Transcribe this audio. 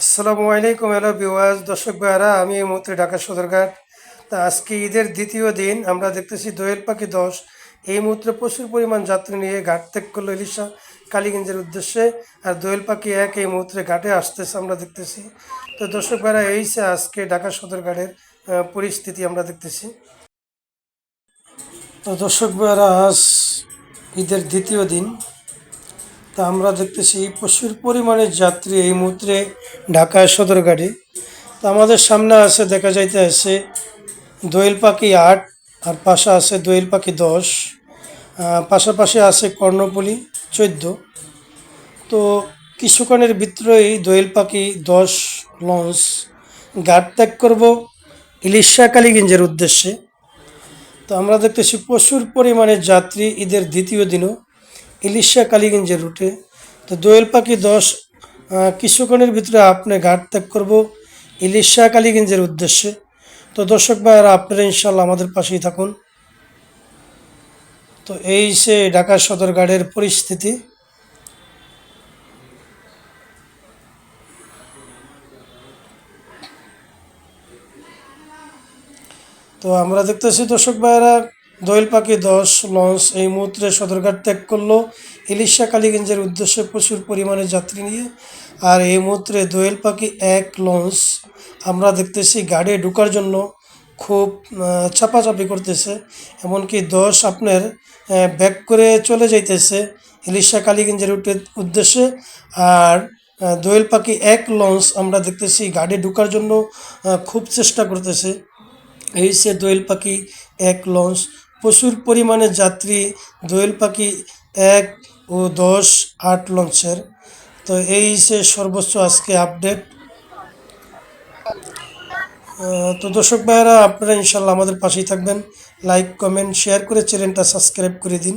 আসসালামু আলাইকুম, হ্যালো বিওয়াজ দর্শক ভাইয়ারা, আমি এই মুহূর্তে ঢাকা সদরঘাট। তা আজকে ঈদের দ্বিতীয় দিন, আমরা দেখতেছি দোয়েল পাখি দশ। এই মুহূর্তে প্রচুর পরিমাণ যাত্রী নিয়ে ঘাট ত্যাগ করল ইলিশা কালীগঞ্জের উদ্দেশ্যে, আর দোয়েল পাখি এক এই মুহূর্তে ঘাটে আসতেছে আমরা দেখতেছি। তো দর্শক ভাইরা এই সে আজকে ঢাকা সদরঘাটের পরিস্থিতি আমরা দেখতেছি। তো দর্শক ভাইরা আজ ঈদের দ্বিতীয় দিন। তা আমরা দেখতেছি প্রচুর পরিমাণে যাত্রী এই মুহূর্তে ঢাকায় সদরঘাটে। তো আমাদের সামনে আছে, দেখা যাইতে আছে দোয়েল পাখি আট, আর পাশে আছে দোয়েল পাখি দশ পাশাপাশি আছে কর্ণপলি চোদ্দ। তো কিছুক্ষণের ভিতরেই দোয়েল পাখি দশ লঞ্চ ঘাট ত্যাগ করব ইলিশা কালীগঞ্জের উদ্দেশ্যে। তো আমরা দেখতেছি প্রচুর পরিমাণে যাত্রী ঈদের দ্বিতীয় দিনও। ইলিশা কালীগঞ্জের রুটে। তো দোয়েল পাখি দশ কিছুক্ষণের ভিতরে আপনি ঘাট ত্যাগ করব ইলিশা কালীগঞ্জের উদ্দেশ্যে। তো দর্শক ভাইয়ারা, আপনারা ইনশাল্লাহ আমাদের পাশেই থাকুন। তো এই সে ঢাকা সদরঘাটের পরিস্থিতি, তো আমরা দেখতেছি দর্শক ভাইয়েরা দোয়েল পাখি দশ লঞ্চ এই মুহূর্তে সদরঘাট ত্যাগ করল। ইলিশা কালীগঞ্জের উদ্দেশ্যে প্রচুর পরিমাণে যাত্রী নিয়ে। আর এই মুহূর্তে দোয়েল পাখি এক লঞ্চ আমরা দেখতেছি গাড়ি ঢোকার জন্য খুব চাপাচাপি করতেছে। এমনকি দশ আপনার ব্যাক করে চলে যাইতেছে ইলিশা কালীগঞ্জের উদ্দে- উদ্দেশ্যে। আর দোয়েল পাখি এক লঞ্চ আমরা দেখতেছি গাড়ি ঢোকার জন্য খুব চেষ্টা করতেছে। এই সে দোয়েল পাখি এক লঞ্চ প্রচুর পরিমাণে যাত্রী, দোয়েল পাখি এক ও দশ, আট লঞ্চের। তো এই সে সর্বোচ্চ আজকে আপডেট। তো দর্শক ভাইয়েরা, আপনারা ইনশাল্লাহ আমাদের পাশেই থাকবেন। লাইক, কমেন্ট, শেয়ার করে চ্যানেলটা সাবস্ক্রাইব করে দিন।